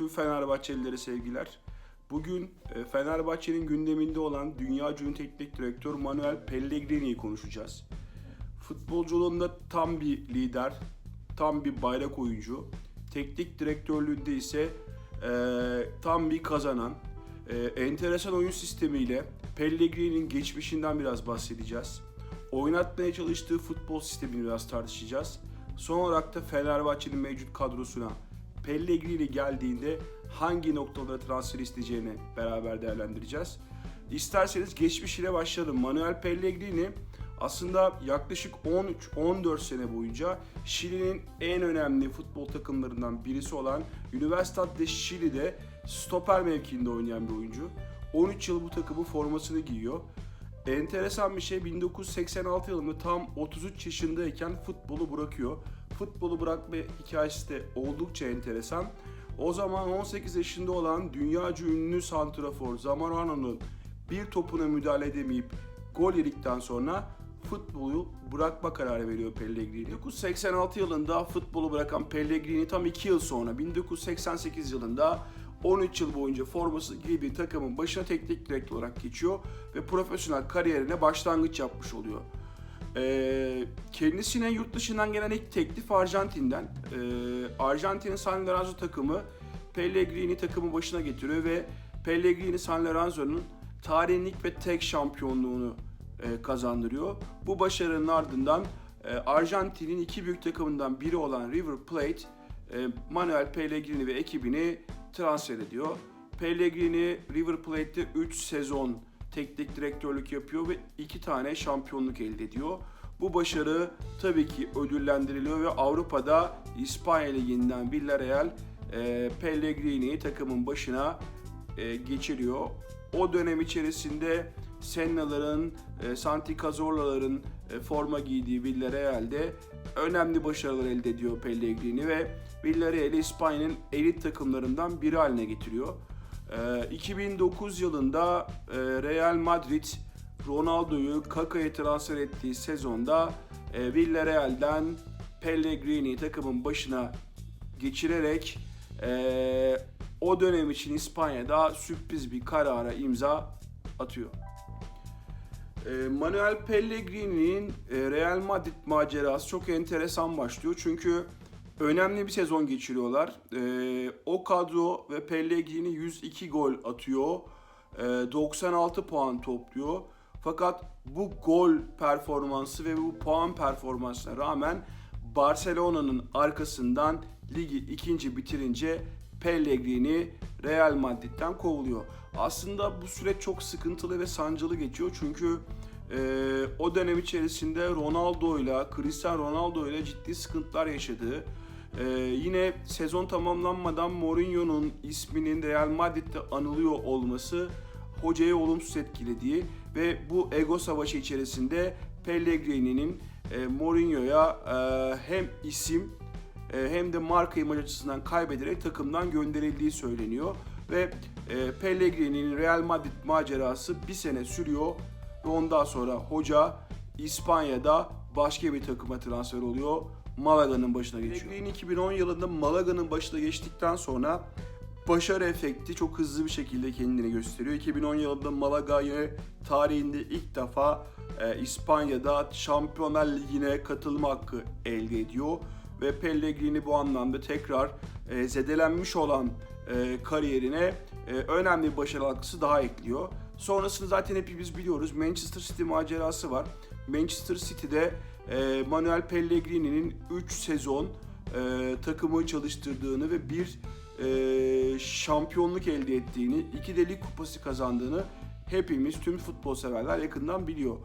tüm Fenerbahçelilere sevgiler. Bugün e, Fenerbahçe'nin gündeminde olan dünya ünlü teknik direktör Manuel Pellegrini'yi konuşacağız. Futbolculuğunda tam bir lider, tam bir bayrak oyuncu. Teknik direktörlüğünde ise e, tam bir kazanan. E, enteresan oyun sistemiyle Pellegrini'nin geçmişinden biraz bahsedeceğiz. Oynatmaya çalıştığı futbol sistemini biraz tartışacağız. Son olarak da Fenerbahçe'nin mevcut kadrosuna Pellegrini geldiğinde hangi noktalara transfer isteyeceğini beraber değerlendireceğiz. İsterseniz geçmişiyle başlayalım. Manuel Pellegrini aslında yaklaşık 13-14 sene boyunca Şili'nin en önemli futbol takımlarından birisi olan Universidad de Şili'de stoper mevkiinde oynayan bir oyuncu. 13 yıl bu takımın formasını giyiyor. Enteresan bir şey 1986 yılında tam 33 yaşındayken futbolu bırakıyor. Futbolu bırakma hikayesi de oldukça enteresan. O zaman 18 yaşında olan dünyaca ünlü santrafor Zamarano'nun bir topuna müdahale edemeyip gol yedikten sonra futbolu bırakma kararı veriyor Pellegrini. 1986 yılında futbolu bırakan Pellegrini tam 2 yıl sonra 1988 yılında 13 yıl boyunca forması giydiği takımın başına teknik direktör olarak geçiyor ve profesyonel kariyerine başlangıç yapmış oluyor. Ee, kendisine yurt dışından gelen ilk teklif Arjantin'den. Ee, Arjantin'in San Lorenzo takımı Pellegrini takımı başına getiriyor ve Pellegrini San Lorenzo'nun tarihin ilk ve tek şampiyonluğunu e, kazandırıyor. Bu başarının ardından e, Arjantin'in iki büyük takımından biri olan River Plate e, Manuel Pellegrini ve ekibini transfer ediyor. Pellegrini River Plate'te 3 sezon teknik direktörlük yapıyor ve 2 tane şampiyonluk elde ediyor. Bu başarı tabii ki ödüllendiriliyor ve Avrupa'da İspanya Ligi'nden Villarreal e, Pellegrini'yi takımın başına e, geçiriyor. O dönem içerisinde Senna'ların, e, Santi Cazorla'ların forma giydiği Villarreal'de önemli başarılar elde ediyor Pellegrini ve Villarreal'i İspanya'nın elit takımlarından biri haline getiriyor. E, 2009 yılında e, Real Madrid Ronaldo'yu Kaka'ya transfer ettiği sezonda e, Villarreal'den Pellegrini takımın başına geçirerek e, o dönem için İspanya'da sürpriz bir karara imza atıyor. E, Manuel Pellegrini'nin e, Real Madrid macerası çok enteresan başlıyor çünkü önemli bir sezon geçiriyorlar. E, o kadro ve Pellegrini 102 gol atıyor, e, 96 puan topluyor. Fakat bu gol performansı ve bu puan performansına rağmen Barcelona'nın arkasından ligi ikinci bitirince Pellegrini Real Madrid'den kovuluyor. Aslında bu süreç çok sıkıntılı ve sancılı geçiyor çünkü e, o dönem içerisinde Ronaldo ile Cristiano Ronaldo ile ciddi sıkıntılar yaşadığı, e, yine sezon tamamlanmadan Mourinho'nun isminin Real Madrid'de anılıyor olması hocayı olumsuz etkilediği ve bu ego savaşı içerisinde Pellegrini'nin e, Mourinho'ya e, hem isim hem de marka imaj açısından kaybederek takımdan gönderildiği söyleniyor. Ve e, Pellegrini'nin Real Madrid macerası bir sene sürüyor ve ondan sonra hoca İspanya'da başka bir takıma transfer oluyor. Malaga'nın başına geçiyor. Pellegrini 2010 yılında Malaga'nın başına geçtikten sonra başarı efekti çok hızlı bir şekilde kendini gösteriyor. 2010 yılında Malaga'yı tarihinde ilk defa e, İspanya'da Şampiyonlar Ligi'ne katılma hakkı elde ediyor ve Pellegrini bu anlamda tekrar e, zedelenmiş olan e, kariyerine e, önemli bir başarı daha ekliyor. Sonrasını zaten hepimiz biliyoruz. Manchester City macerası var. Manchester City'de e, Manuel Pellegrini'nin 3 sezon e, takımı çalıştırdığını ve bir e, şampiyonluk elde ettiğini, iki de lig kupası kazandığını hepimiz, tüm futbol severler yakından biliyor.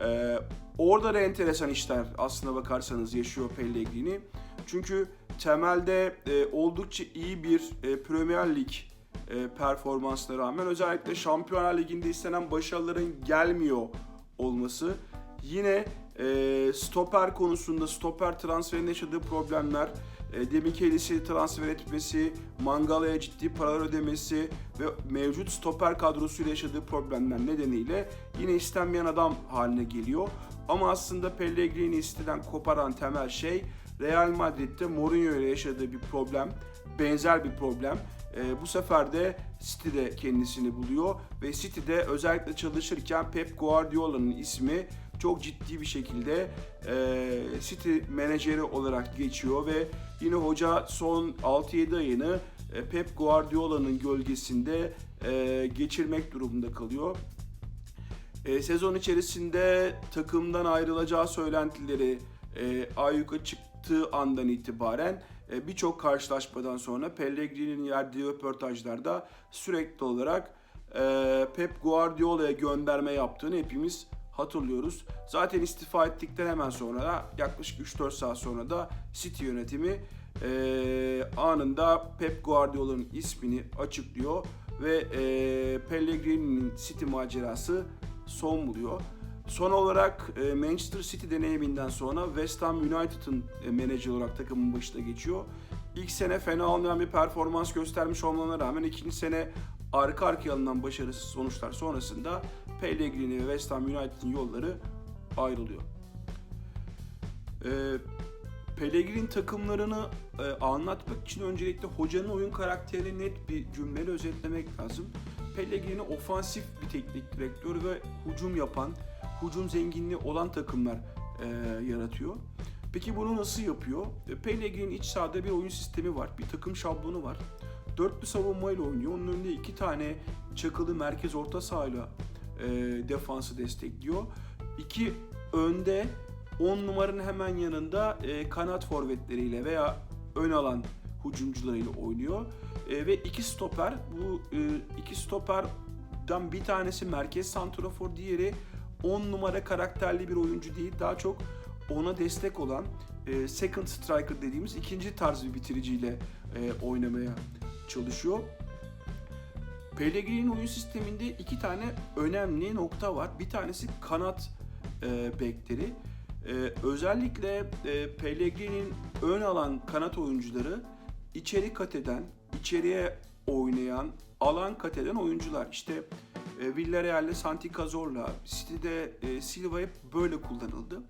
Ee, orada da enteresan işler aslına bakarsanız yaşıyor Pellegrini. Çünkü temelde e, oldukça iyi bir e, Premier Lig e, performansına rağmen özellikle Şampiyonlar Ligi'nde istenen başarıların gelmiyor olması yine e, stoper konusunda stoper transferinde yaşadığı problemler e, Demichelis'i transfer etmesi, Mangala'ya ciddi paralar ödemesi ve mevcut stoper kadrosuyla yaşadığı problemler nedeniyle yine istenmeyen adam haline geliyor. Ama aslında Pellegrini istiden koparan temel şey Real Madrid'de Mourinho ile yaşadığı bir problem, benzer bir problem. E, bu sefer de City'de kendisini buluyor ve City'de özellikle çalışırken Pep Guardiola'nın ismi çok ciddi bir şekilde e, City menajeri olarak geçiyor ve yine hoca son 6-7 ayını e, Pep Guardiola'nın gölgesinde e, geçirmek durumunda kalıyor. E, sezon içerisinde takımdan ayrılacağı söylentileri e, ayyuka çıktığı andan itibaren e, birçok karşılaşmadan sonra Pellegrini'nin verdiği röportajlarda sürekli olarak e, Pep Guardiola'ya gönderme yaptığını hepimiz hatırlıyoruz. Zaten istifa ettikten hemen sonra da yaklaşık 3-4 saat sonra da City yönetimi e, anında Pep Guardiola'nın ismini açıklıyor ve e, Pellegrini'nin City macerası son buluyor. Son olarak e, Manchester City deneyiminden sonra West Ham United'ın e, menajer olarak takımın başına geçiyor. İlk sene fena olmayan bir performans göstermiş olmalarına rağmen ikinci sene arka arkaya alınan başarısız sonuçlar sonrasında Pellegrini ve West Ham United'ın yolları ayrılıyor. E, Pellegrini takımlarını e, anlatmak için öncelikle hocanın oyun karakterini net bir cümleyle özetlemek lazım. Pellegrini ofansif bir teknik direktör ve hücum yapan, hücum zenginliği olan takımlar e, yaratıyor. Peki bunu nasıl yapıyor? E, Pellegrini'nin iç sahada bir oyun sistemi var, bir takım şablonu var. Dörtlü savunmayla oynuyor. Onun önünde iki tane çakılı merkez orta sahayla e, defansı destekliyor. İki önde 10 numaranın hemen yanında e, kanat forvetleriyle veya ön alan hücumcularıyla oynuyor. E, ve iki stoper, bu e, iki stoperden bir tanesi merkez santrafor, diğeri 10 numara karakterli bir oyuncu değil, daha çok ona destek olan e, second striker dediğimiz ikinci tarz bir bitiriciyle e, oynamaya çalışıyor. Pellegrini'nin oyun sisteminde iki tane önemli nokta var. Bir tanesi kanat e, bekleri. E, özellikle e, Pellegrini'nin ön alan kanat oyuncuları içeri kat eden, içeriye oynayan, alan kat eden oyuncular. İşte e, Villarreal'de Santi Cazorla, City'de e, Silva hep böyle kullanıldı.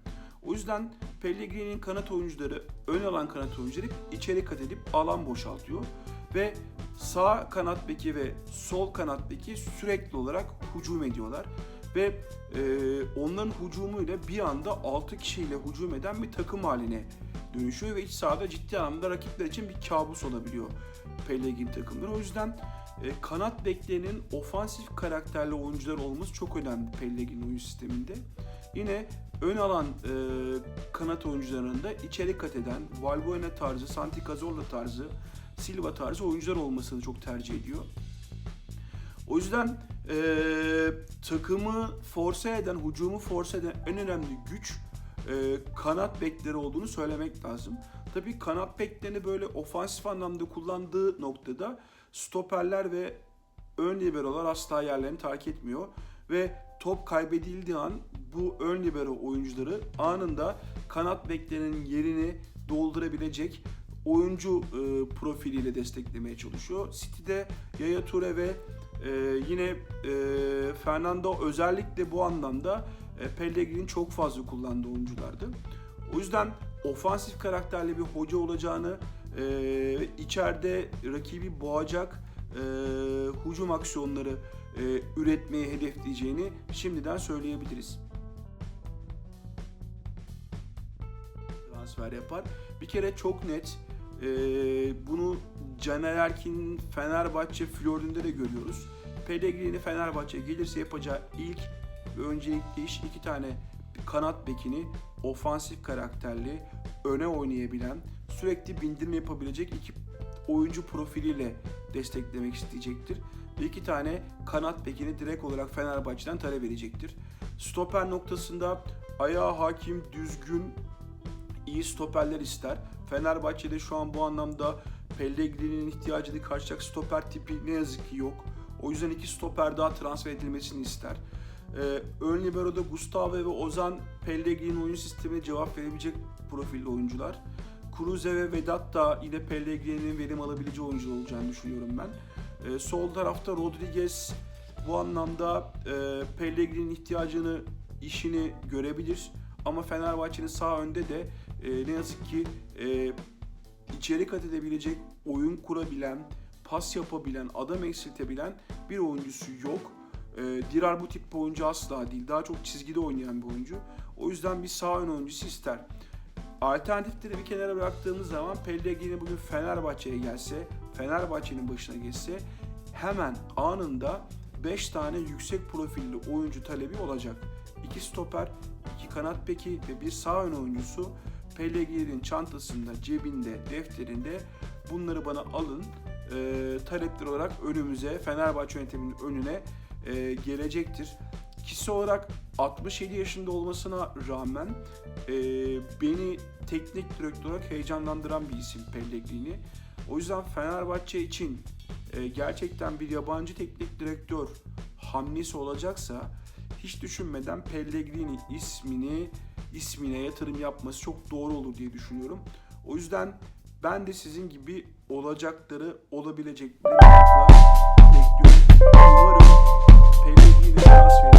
O yüzden Pellegrini'nin kanat oyuncuları, ön alan kanat oyuncuları içeri kat edip alan boşaltıyor. Ve sağ kanat beki ve sol kanat beki sürekli olarak hücum ediyorlar. Ve e, onların hücumuyla bir anda 6 kişiyle hücum eden bir takım haline dönüşüyor ve iç sahada ciddi anlamda rakipler için bir kabus olabiliyor Pellegrini takımları. O yüzden e, kanat beklerinin ofansif karakterli oyuncular olması çok önemli Pellegrini oyun sisteminde. Yine ön alan e, kanat oyuncularının da içeri kat eden Valbuena tarzı, Santi Cazorla tarzı, Silva tarzı oyuncular olmasını çok tercih ediyor. O yüzden e, takımı force eden, hücumu force eden en önemli güç kanat bekleri olduğunu söylemek lazım. Tabii kanat beklerini böyle ofansif anlamda kullandığı noktada stoperler ve ön liberolar asla yerlerini terk etmiyor. Ve top kaybedildiği an bu ön libero oyuncuları anında kanat beklerinin yerini doldurabilecek oyuncu e, profiliyle desteklemeye çalışıyor. City'de Yaya Toure ve e, yine e, Fernando özellikle bu anlamda e, Pellegrini çok fazla kullandığı oyunculardı. O yüzden ofansif karakterli bir hoca olacağını e, içeride rakibi boğacak e, hücum aksiyonları e, üretmeyi hedefleyeceğini şimdiden söyleyebiliriz. Transfer yapar. Bir kere çok net e, bunu Caner Erkin'in Fenerbahçe Florya'da de görüyoruz. Pellegrini Fenerbahçe gelirse yapacağı ilk ve öncelikli iş iki tane kanat bekini ofansif karakterli, öne oynayabilen, sürekli bindirme yapabilecek iki oyuncu profiliyle desteklemek isteyecektir. İki tane kanat bekini direkt olarak Fenerbahçe'den talep edecektir. Stoper noktasında ayağa hakim, düzgün, iyi stoperler ister. Fenerbahçe'de şu an bu anlamda Pellegrini'nin ihtiyacını karşılayacak stoper tipi ne yazık ki yok. O yüzden iki stoper daha transfer edilmesini ister. Ee, ön libero'da Gustavo ve Ozan Pellegrini'nin oyun sistemine cevap verebilecek profilli oyuncular. Cruze ve Vedat da yine Pellegrini'nin verim alabileceği oyuncular olacağını düşünüyorum ben. Ee, sol tarafta Rodriguez bu anlamda e, Pellegrini'nin ihtiyacını, işini görebilir. Ama Fenerbahçe'nin sağ önde de e, ne yazık ki e, içeri kat edebilecek, oyun kurabilen, pas yapabilen, adam eksiltebilen bir oyuncusu yok. E, Dirar bu tip bir oyuncu asla değil. Daha çok çizgide oynayan bir oyuncu. O yüzden bir sağ ön oyuncusu ister. Alternatifleri bir kenara bıraktığımız zaman Pellegrini bugün Fenerbahçe'ye gelse, Fenerbahçe'nin başına geçse hemen anında 5 tane yüksek profilli oyuncu talebi olacak. 2 stoper, 2 kanat beki ve bir sağ ön oyuncusu Pellegrini'nin çantasında, cebinde, defterinde bunları bana alın. E, talepler olarak önümüze, Fenerbahçe yönetiminin önüne e, gelecektir. Kişi olarak 67 yaşında olmasına rağmen e, beni teknik direktör olarak heyecanlandıran bir isim Pellegrini. O yüzden Fenerbahçe için e, gerçekten bir yabancı teknik direktör hamlesi olacaksa hiç düşünmeden Pellegrini ismini ismine yatırım yapması çok doğru olur diye düşünüyorum. O yüzden ben de sizin gibi olacakları olabilecekleri bekliyorum. atmosphere.